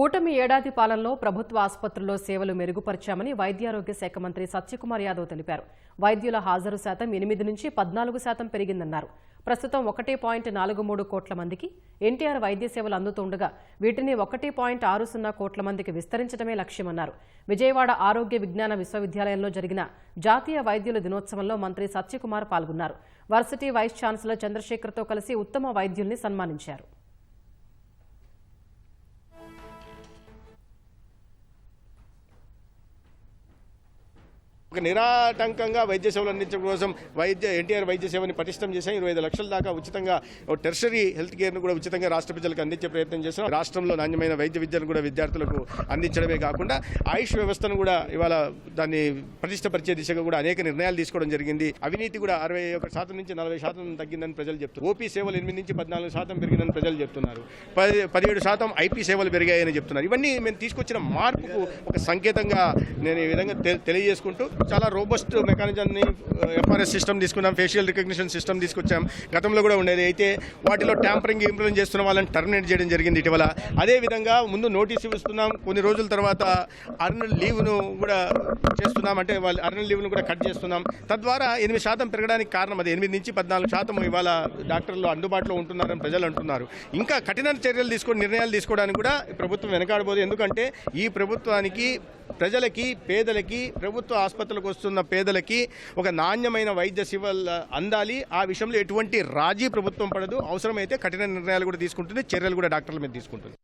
కూటమి ఏడాది పాలనలో ప్రభుత్వ ఆసుపత్రుల్లో సేవలు మెరుగుపరిచామని వైద్యారోగ్య శాఖ మంత్రి సత్యకుమార్ యాదవ్ తెలిపారు. వైద్యుల హాజరు శాతం ఎనిమిది నుంచి పద్నాలుగు శాతం పెరిగిందన్నారు. ప్రస్తుతం ఒకటి పాయింట్ నాలుగు మూడు కోట్ల మందికి ఎన్టీఆర్ వైద్య సేవలు అందుతుండగా వీటిని ఒకటి పాయింట్ ఆరు సున్నా కోట్ల మందికి విస్తరించడమే లక్ష్యమన్నారు. విజయవాడ ఆరోగ్య విజ్ఞాన విశ్వవిద్యాలయంలో జరిగిన జాతీయ వైద్యుల దినోత్సవంలో మంత్రి సత్యకుమార్ పాల్గొన్నారు. వర్సిటీ వైస్ ఛాన్సలర్ చంద్రశేఖర్తో కలిసి ఉత్తమ వైద్యుల్ని సన్మానించారు. ఒక నిరాటంకంగా వైద్య సేవలు అందించడం కోసం వైద్య ఎన్టీఆర్ వైద్య సేవని పటిష్టం చేశాం ఇరవై ఐదు లక్షల దాకా ఉచితంగా టెర్షరీ హెల్త్ కేర్ను కూడా ఉచితంగా రాష్ట్ర ప్రజలకు అందించే ప్రయత్నం చేస్తాం రాష్ట్రంలో నాణ్యమైన వైద్య విద్యను కూడా విద్యార్థులకు అందించడమే కాకుండా ఆయుష్ వ్యవస్థను కూడా ఇవాళ దాన్ని పటిష్టపరిచే దిశగా కూడా అనేక నిర్ణయాలు తీసుకోవడం జరిగింది. అవినీతి కూడా అరవై ఒక శాతం నుంచి నలభై శాతం తగ్గిందని ప్రజలు చెప్తున్నారు. ఓపీ సేవలు ఎనిమిది నుంచి పద్నాలుగు శాతం పెరిగిందని ప్రజలు చెప్తున్నారు. పది పదిహేడు శాతం ఐపీ సేవలు పెరిగాయని చెప్తున్నారు. ఇవన్నీ మేము తీసుకొచ్చిన మార్పుకు ఒక సంకేతంగా నేను ఈ విధంగా తెలియజేసుకుంటూ చాలా రోబస్ట్ మెకానిజాన్ని ఎఫ్ఆర్ఎస్ సిస్టమ్ తీసుకున్నాం ఫేషియల్ రికగ్నిషన్ సిస్టమ్ తీసుకొచ్చాం. గతంలో కూడా ఉండేది. అయితే వాటిలో ట్యాంపరింగ్ ఇంప్లిమెంట్ చేస్తున్న వాళ్ళని టర్మినేట్ చేయడం జరిగింది ఇటీవల. అదేవిధంగా ముందు నోటీస్ ఇస్తున్నాం కొన్ని రోజుల తర్వాత అర్నల్ లీవ్ను కూడా చేస్తున్నాం. అంటే వాళ్ళు అర్నల్ లీవ్ను కూడా కట్ చేస్తున్నాం. తద్వారా ఎనిమిది శాతం పెరగడానికి కారణం అది. ఎనిమిది నుంచి పద్నాలుగు శాతం ఇవాళ డాక్టర్లు అందుబాటులో ఉంటున్నారని ప్రజలు అంటున్నారు. ఇంకా కఠిన చర్యలు తీసుకొని నిర్ణయాలు తీసుకోవడానికి కూడా ప్రభుత్వం వెనకాడబోదు. ఎందుకంటే ఈ ప్రభుత్వానికి ప్రజలకి పేదలకి ప్రభుత్వ ఆసుపత్రి ఆసుపత్రులకు వస్తున్న పేదలకి ఒక నాణ్యమైన వైద్య సేవలు అందాలి. ఆ విషయంలో ఎటువంటి రాజీ ప్రభుత్వం పడదు. అవసరమైతే కఠిన నిర్ణయాలు కూడా తీసుకుంటుంది. చర్యలు కూడా డాక్టర్ల మీద తీసుకుంటుంది.